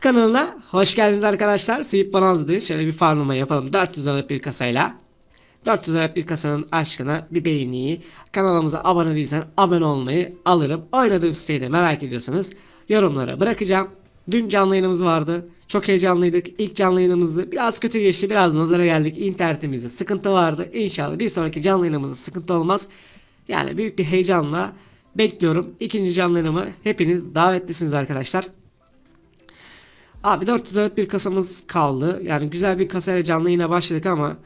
Kanalına hoş geldiniz arkadaşlar. Sweet Bonanza'dayız. Şöyle bir farmlama yapalım. 400 liralık bir kasayla. 400 liralık bir kasanın aşkına bir beğeniyi, kanalımıza abone değilsen abone olmayı alırım. Oynadığım siteyi de merak ediyorsanız yorumlara bırakacağım. Dün canlı yayınımız vardı. Çok heyecanlıydık. İlk canlı yayınımızdı. Biraz kötü geçti. Biraz nazara geldik. İnternetimizde sıkıntı vardı. İnşallah bir sonraki canlı yayınımızda sıkıntı olmaz. Yani büyük bir heyecanla bekliyorum. İkinci canlı yayınıma hepiniz davetlisiniz arkadaşlar. Abi 404 bir kasamız kaldı. Yani güzel bir kasayla canlı yine başladık ama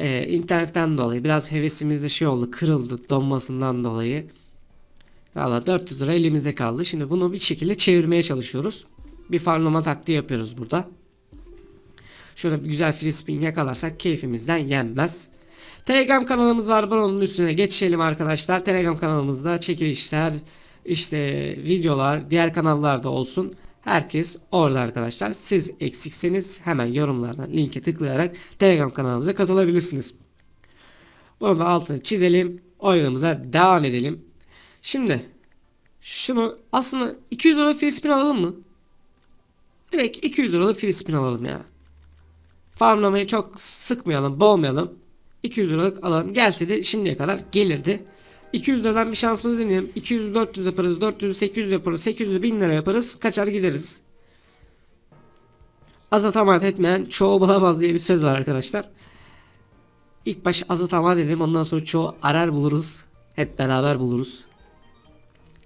e, internetten dolayı biraz hevesimiz de şey oldu kırıldı donmasından dolayı. Valla 400 lira elimizde kaldı. Şimdi bunu bir şekilde çevirmeye çalışıyoruz. Bir farmlama taktiği yapıyoruz burada. Şöyle bir güzel free spin yakalarsak keyfimizden yenmez. Telegram kanalımız var. Bunun üstüne geçelim arkadaşlar. Telegram kanalımızda çekilişler, işte videolar, diğer kanallarda olsun. Herkes orada arkadaşlar. Siz eksikseniz hemen yorumlardan linke tıklayarak Telegram kanalımıza katılabilirsiniz. Bunu da altını çizelim. Oyunumuza devam edelim. Şimdi şunu aslında 200 lira free spin alalım mı? Direkt 200 liralık free spin alalım ya. Farmlamayı çok sıkmayalım, boğmayalım. 200 liralık alalım. Gelse de şimdiye kadar gelirdi. 200 liradan bir şansımızı deneyelim. 200 400 yaparız, 400 800 yaparız, 800 1000 lira yaparız. Kaçar gideriz. Azat amat etmeyen çoğu bulamaz diye bir söz var arkadaşlar. İlk baş azat amat edelim ondan sonra çoğu arar buluruz. Hep beraber buluruz.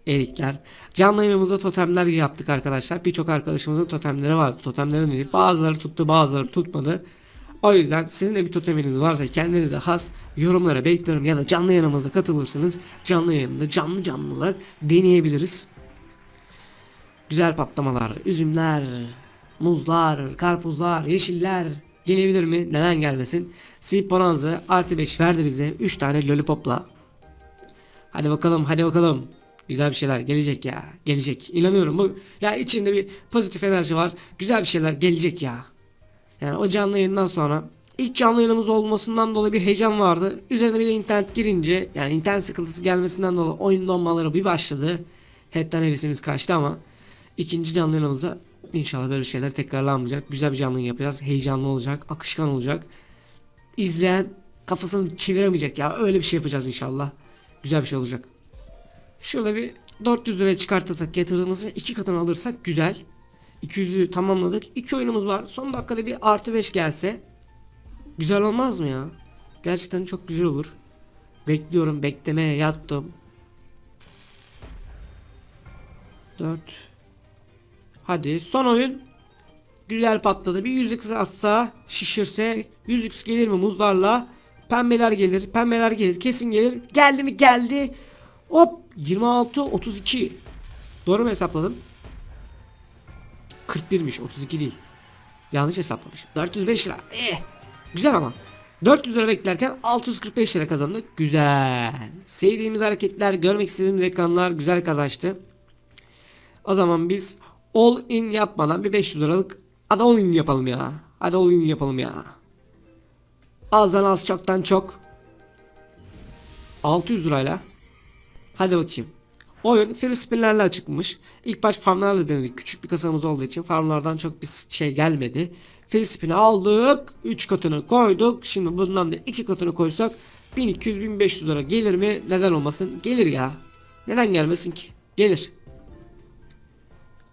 Erikler. Canlı yayınımızda totemler yaptık arkadaşlar. Birçok arkadaşımızın totemleri vardı. Totemlerin değil. Bazıları tuttu bazıları tutmadı. O yüzden sizin de bir toteminiz varsa kendinize has yorumlara bekliyorum ya da canlı yayınımıza katılırsınız. Canlı yayında canlı canlı olarak deneyebiliriz. Güzel patlamalar, üzümler, muzlar, karpuzlar, yeşiller gelebilir mi? Neden gelmesin? Bonanza artı 5 verdi bize 3 tane lollipopla. Hadi bakalım hadi bakalım. Güzel bir şeyler gelecek ya. Gelecek. İnanıyorum bu. Ya içinde bir pozitif enerji var. Güzel bir şeyler gelecek ya. Yani o canlı yayından sonra ilk canlı yayınımız olmasından dolayı bir heyecan vardı. Üzerine bir de internet girince yani internet sıkıntısı gelmesinden dolayı oyun donmaları bir başladı. Hepten hevesimiz kaçtı ama ikinci canlı yayınımızda inşallah böyle şeyler tekrarlanmayacak. Güzel bir canlı yayın yapacağız. Heyecanlı olacak, akışkan olacak. İzleyen kafasını çeviremeyecek ya. Öyle bir şey yapacağız inşallah. Güzel bir şey olacak. Şöyle bir 400 liraya çıkartırsak yatırdığımızı iki katını alırsak güzel. 200'ü tamamladık. İki oyunumuz var. Son dakikada bir artı 5 gelse güzel olmaz mı ya? Gerçekten çok güzel olur. Bekliyorum. Beklemeye yattım. 4 Hadi son oyun. Güzel patladı. Bir yüzük atsa şişirse yüzük gelir mi muzlarla? Pembeler gelir. Pembeler gelir. Kesin gelir. Geldi mi? Geldi. Hop 26 32. Doğru mu hesapladım? 41'miş 32 değil. Yanlış hesaplamış. 405 lira. Eh. Güzel ama. 400 lira beklerken 645 lira kazandık. Güzel. Sevdiğimiz hareketler, görmek istediğimiz ekranlar güzel kazançtı. O zaman biz all in yapmadan bir 500 liralık hadi all in yapalım ya. Hadi all in yapalım ya. Azdan az çoktan çok. 600 lirayla. Hadi bakayım. Oyun free spinlerle açıkmış. İlk baş farmlarla denedik. Küçük bir kasamız olduğu için farmlardan çok bir şey gelmedi. Spin'i aldık. 3 katını koyduk. Şimdi bundan da 2 katını koysak 1200-1500 lira gelir mi? Neden olmasın? Gelir ya. Neden gelmesin ki? Gelir.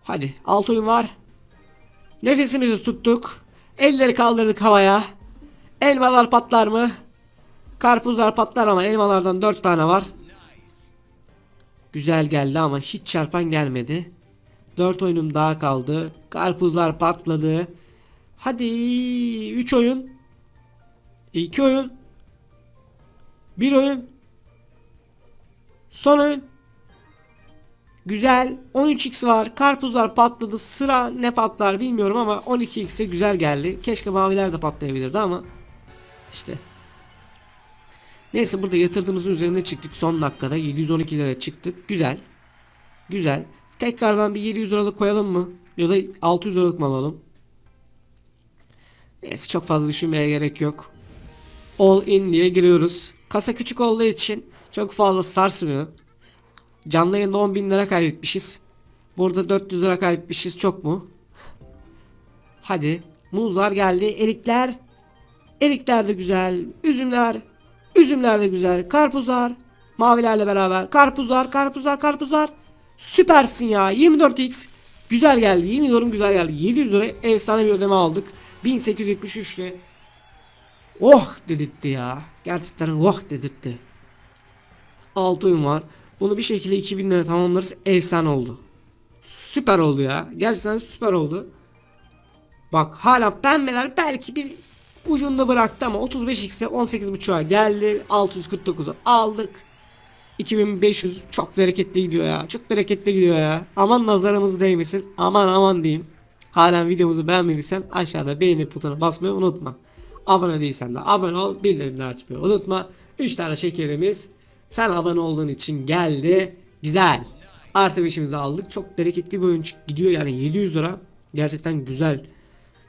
Hadi 6 oyun var. Nefesimizi tuttuk. Elleri kaldırdık havaya. Elmalar patlar mı? Karpuzlar patlar ama elmalardan 4 tane var. Güzel geldi ama hiç çarpan gelmedi. 4 oyunum daha kaldı. Karpuzlar patladı. Hadi 3 oyun. 2 oyun. 1 oyun. Son oyun. Güzel. 13x var. Karpuzlar patladı. Sıra ne patlar bilmiyorum ama 12x'e güzel geldi. Keşke maviler de patlayabilirdi ama işte Neyse burada yatırdığımızın üzerine çıktık son dakikada 712 lira çıktık. Güzel. Güzel. Tekrardan bir 700 liralık koyalım mı? Ya da 600 liralık mı alalım? Neyse çok fazla düşünmeye gerek yok. All in diye giriyoruz. Kasa küçük olduğu için çok fazla sarsmıyor. Canlı yayında 10 bin lira kaybetmişiz. Burada 400 lira kaybetmişiz çok mu? Hadi. Muzlar geldi. Erikler. Erikler de güzel. Üzümler. Üzümler de güzel. Karpuzlar. Mavilerle beraber. Karpuzlar, karpuzlar, karpuzlar. Süpersin ya. 24x. Güzel geldi. Yemin ediyorum güzel geldi. 700 lira efsane bir ödeme aldık. 1873 ile. Oh dedirtti ya. Gerçekten oh dedirtti. 6 oyun var. Bunu bir şekilde 2000 lira tamamlarız. Efsane oldu. Süper oldu ya. Gerçekten süper oldu. Bak hala pembeler belki bir ucunda bıraktı ama 35x'e 18.5'a geldi. 649'u aldık. 2500 çok bereketli gidiyor ya. Çok bereketli gidiyor ya. Aman nazarımız değmesin. Aman aman diyeyim. Halen videomuzu beğenmediysen aşağıda beğeni butonuna basmayı unutma. Abone değilsen de abone ol. Bildirimleri açmayı unutma. 3 tane şekerimiz sen abone olduğun için geldi. Güzel. Artı 5'imizi aldık. Çok bereketli bir oyun gidiyor yani 700 lira. Gerçekten güzel.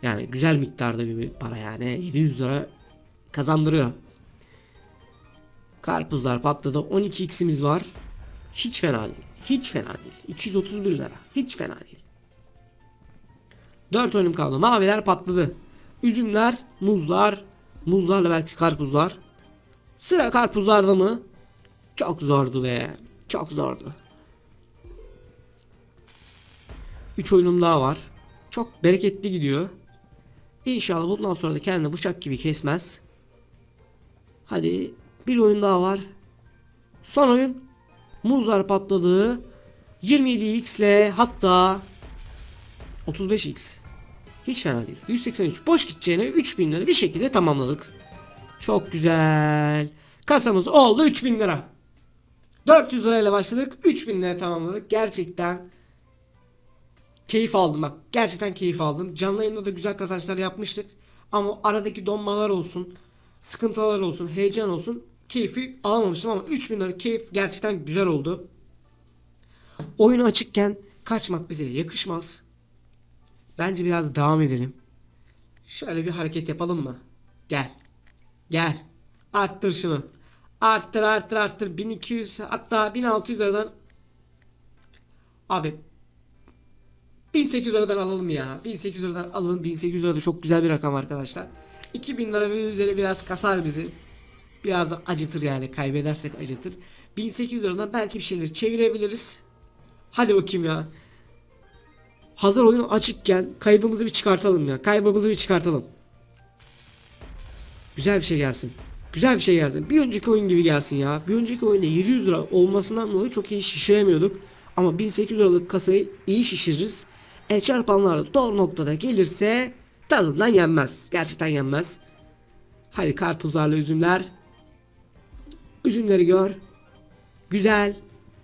Yani güzel miktarda bir para yani. 700 lira kazandırıyor. Karpuzlar patladı. 12x'imiz var. Hiç fena değil. Hiç fena değil. 231 lira. Hiç fena değil. 4 oyunum kaldı. Maviler patladı. Üzümler, muzlar, muzlarla belki karpuzlar. Sıra karpuzlarda mı? Çok zordu be. Çok zordu. 3 oyunum daha var. Çok bereketli gidiyor. İnşallah bundan sonra da kendini bıçak gibi kesmez. Hadi bir oyun daha var. Son oyun. Muzlar patladı. 27x ile hatta 35x. Hiç fena değil. 183 boş gideceğine 3000 lira bir şekilde tamamladık. Çok güzel. Kasamız oldu 3000 lira. 400 lirayla başladık. 3000 lira tamamladık. Gerçekten keyif aldım bak. Gerçekten keyif aldım. Canlı yayında da güzel kazançlar yapmıştık. Ama aradaki donmalar olsun, sıkıntılar olsun, heyecan olsun keyfi alamamıştım ama 3000 lira keyif gerçekten güzel oldu. Oyunu açıkken kaçmak bize yakışmaz. Bence biraz devam edelim. Şöyle bir hareket yapalım mı? Gel. Gel. Arttır şunu. Arttır arttır arttır. 1200 hatta 1600 liradan Abi 1800 liradan alalım ya. 1800 liradan alalım. 1800 lira çok güzel bir rakam arkadaşlar. 2000 lira ve üzeri biraz kasar bizi. Biraz da acıtır yani. Kaybedersek acıtır. 1800 liradan belki bir şeyleri çevirebiliriz. Hadi bakayım ya. Hazır oyun açıkken kaybımızı bir çıkartalım ya. Kaybımızı bir çıkartalım. Güzel bir şey gelsin. Güzel bir şey gelsin. Bir önceki oyun gibi gelsin ya. Bir önceki oyunda 700 lira olmasından dolayı çok iyi şişiremiyorduk. Ama 1800 liralık kasayı iyi şişiririz. E çarpanlar doğru noktada gelirse tadından yenmez. Gerçekten yenmez. Hadi karpuzlarla üzümler. Üzümleri gör. Güzel.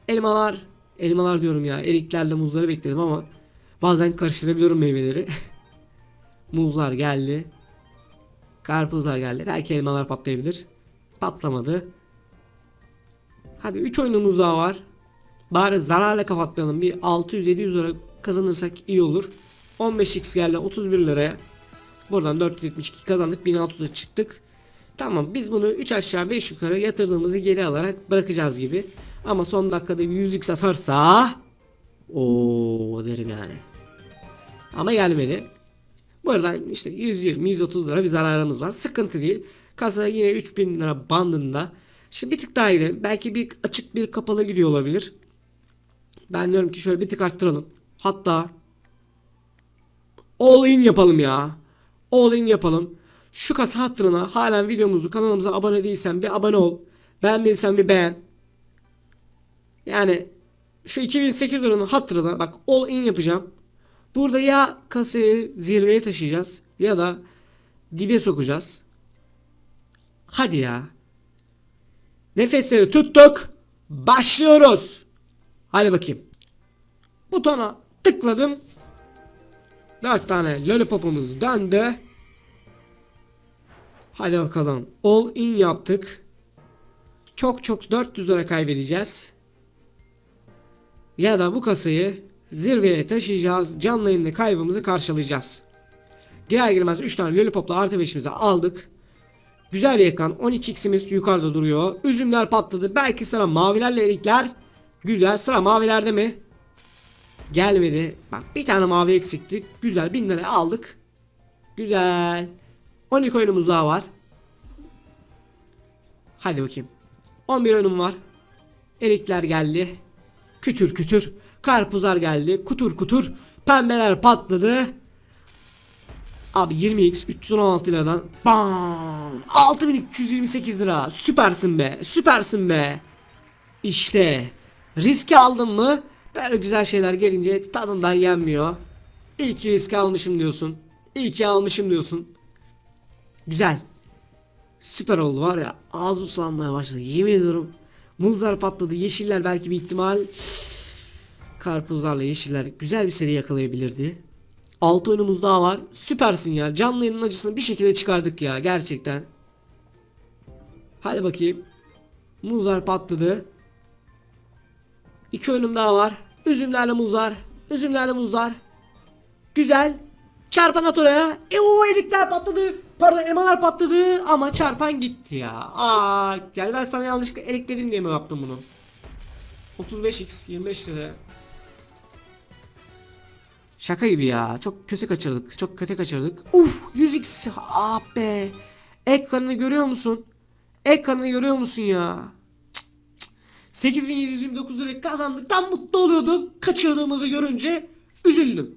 Elmalar. Elmalar diyorum ya. Eriklerle muzları bekledim ama bazen karıştırabiliyorum meyveleri. Muzlar geldi. Karpuzlar geldi. Belki elmalar patlayabilir. Patlamadı. Hadi 3 oyunumuz daha var. Bari zararla kapatmayalım. Bir 600-700 lira kazanırsak iyi olur. 15x geldi 31 liraya. Buradan 472 kazandık. 1600'a çıktık. Tamam biz bunu 3 aşağı 5 yukarı yatırdığımızı geri alarak bırakacağız gibi. Ama son dakikada bir 100x atarsa o derim yani. Ama gelmedi. Buradan işte 120-130 lira bir zararımız var. Sıkıntı değil. Kasada yine 3000 lira bandında. Şimdi bir tık daha gidelim. Belki bir açık bir kapalı gidiyor olabilir. Ben diyorum ki şöyle bir tık arttıralım. Hatta all in yapalım ya. All in yapalım. Şu kasa hatırına halen videomuzu kanalımıza abone değilsen bir abone ol. Beğenmediysen bir beğen. Yani şu 2008 liranın hatırına bak all in yapacağım. Burada ya kasayı zirveye taşıyacağız ya da dibe sokacağız. Hadi ya. Nefesleri tuttuk. Başlıyoruz. Hadi bakayım. Butona tıkladım. 4 tane lollipopumuz döndü. Hadi bakalım. All in yaptık. Çok çok 400 lira kaybedeceğiz. Ya da bu kasayı zirveye taşıyacağız. Canlı yayında kaybımızı karşılayacağız. Girer girmez 3 tane lollipopla artı 5'imizi aldık. Güzel bir ekran. 12x'imiz yukarıda duruyor. Üzümler patladı. Belki sıra mavilerle erikler. Güzel. Sıra mavilerde mi? Gelmedi. Bak bir tane mavi eksikti. Güzel. 1000 lira aldık. Güzel. 12 oyunumuz daha var. Hadi bakayım. 11 oyunum var. Erikler geldi. Kütür kütür. Karpuzlar geldi. Kutur kutur. Pembeler patladı. Abi 20x 316 liradan bam 6328 lira süpersin be süpersin be İşte riski aldın mı böyle güzel şeyler gelince tadından yenmiyor İyi ki risk almışım diyorsun İyi ki almışım diyorsun Güzel Süper oldu var ya ağzım sulanmaya başladı yemin ediyorum Muzlar patladı yeşiller belki bir ihtimal Karpuzlarla yeşiller güzel bir seri yakalayabilirdi 6 oyunumuz daha var. Süpersin ya. Canlı yayının acısını bir şekilde çıkardık ya. Gerçekten. Hadi bakayım. Muzlar patladı. 2 oyunum daha var. Üzümlerle muzlar. Üzümlerle muzlar. Güzel. Çarpan at oraya. E o erikler patladı. Pardon elmalar patladı ama çarpan gitti ya. Aa, gel ben sana yanlışlıkla erik diye mi yaptım bunu? 35x 25 lira. Şaka gibi ya. Çok kötü kaçırdık. Çok kötü kaçırdık. Uf 100x. Ah be. Ekranını görüyor musun? Ekranını görüyor musun ya? Cık, cık. 8729 lira kazandık. Tam mutlu oluyordum. Kaçırdığımızı görünce üzüldüm.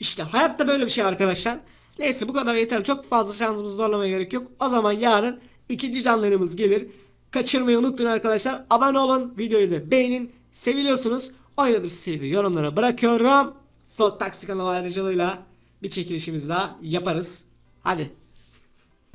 İşte hayatta böyle bir şey arkadaşlar. Neyse bu kadar yeter. Çok fazla şansımızı zorlamaya gerek yok. O zaman yarın ikinci canlarımız gelir. Kaçırmayı unutmayın arkadaşlar. Abone olun. Videoyu da beğenin. Seviliyorsunuz. Oynadığım siteyi de yorumlara bırakıyorum. Sol taksi kanalı ayrıcalığıyla bir çekilişimiz daha yaparız. Hadi